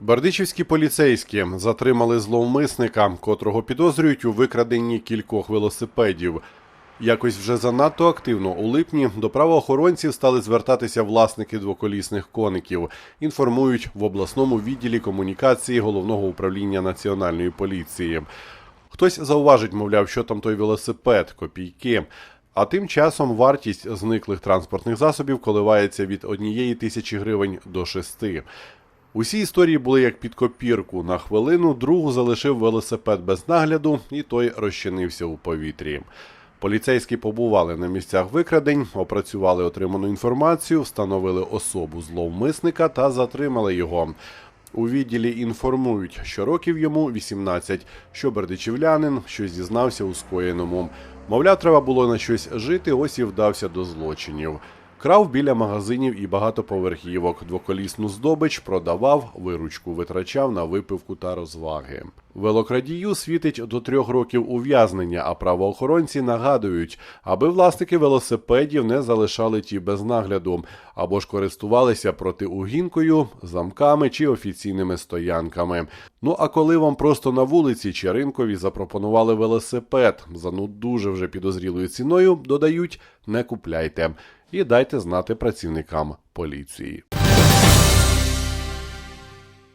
Бердичівські поліцейські затримали зловмисника, котрого підозрюють у викраденні кількох велосипедів. Якось вже занадто активно у липні до правоохоронців стали звертатися власники двоколісних коників. Інформують в обласному відділі комунікації головного управління національної поліції. Хтось зауважить, мовляв, що там той велосипед, копійки. А тим часом вартість зниклих транспортних засобів коливається від однієї тисячі гривень до шести. Усі історії були як під копірку. На хвилину другу залишив велосипед без нагляду, і той розчинився у повітрі. Поліцейські побували на місцях викрадень, опрацювали отриману інформацію, встановили особу зловмисника та затримали його. У відділі інформують, що років йому 18, що бердичівлянин, що зізнався у скоєному. Мовляв, треба було на щось жити, ось і вдався до злочинів. Крав біля магазинів і багатоповерхівок, двоколісну здобич продавав, виручку витрачав на випивку та розваги. Велокрадію світить до трьох років ув'язнення, а правоохоронці нагадують, аби власники велосипедів не залишали ті без нагляду, або ж користувалися протиугінкою, замками чи офіційними стоянками. Ну а коли вам просто на вулиці чи ринкові запропонували велосипед за ну дуже вже підозрілою ціною, додають не купляйте і дайте знати працівникам поліції.